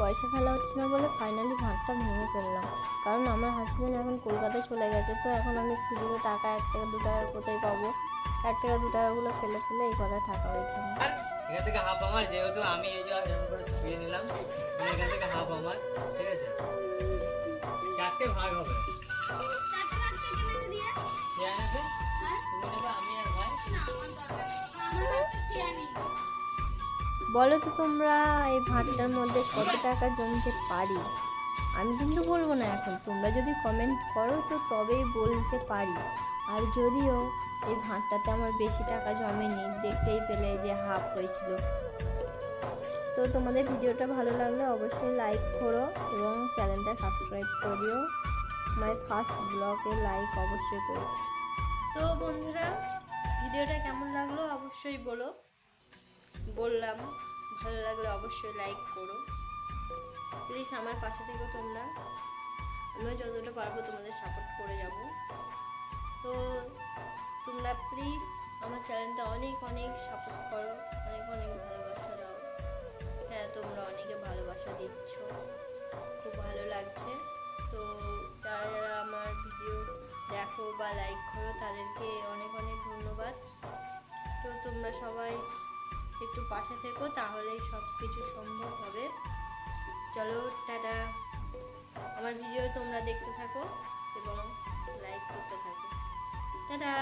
পয়সা ফেলা হচ্ছে না বলে ফাইনালি ভাঁড়টা ভেঙে ফেললাম। কারণ আমার হাজব্যান্ড এখন কলকাতায় চলে গেছে, তো এখন আমি খুচরো টাকা এক টাকা, দু টাকা কোথায় পাবো? এক টাকা, দু টাকাগুলো ফেলে ফেলে এই কথা টাকা হয়েছে। এখান থেকে হাফ আমার, যেহেতু আমি এই যে এরকম করে নিলাম এখান থেকে হাফ আমার, ঠিক আছে? চারটে ভাগ হবে। বলো তো তোমরা, এই ভাতটার মধ্যে কত টাকা জমতে পারি? আমি কিন্তু বলব না এখন, তোমরা যদি কমেন্ট করো তো তবেই বলতে পারি। আর যদিও এই ভাতটাতে আমার বেশি টাকা জমেনি, দেখতেই পেলে যে হাফ হয়েছিল। তো তোমাদের ভিডিওটা ভালো লাগলে অবশ্যই লাইক করো এবং চ্যানেলটা সাবস্ক্রাইব করিও। মাই ফার্স্ট ব্লগে লাইক অবশ্যই করো। তো বন্ধুরা, ভিডিওটা কেমন লাগল অবশ্যই বলো। বললাম, ভালো লাগলে অবশ্যই লাইক করো। প্লিজ আমার পাশে থেকো তোমরা। আমিও যতটা পারব তোমাদের সাপোর্ট করে যাব। তো তোমরা প্লিজ আমার চ্যানেলটা অনেক অনেক সাপোর্ট করো। অনেক অনেক ভালোবাসা দাও। হ্যাঁ তোমরা অনেকে ভালোবাসা দিচ্ছ। খুব ভালো লাগছে। তো যারা যারা আমার ভিডিও দেখো বা লাইক করো, তাদেরকে অনেক অনেক ধন্যবাদ। তো তোমরা সবাই একটু পাশে থেকো, তাহলেই সব কিছু সম্ভব হবে। চলো, টাটা। আমার ভিডিও তোমরা দেখতে থাকো এবং লাইক করতে থাকো। টাটা!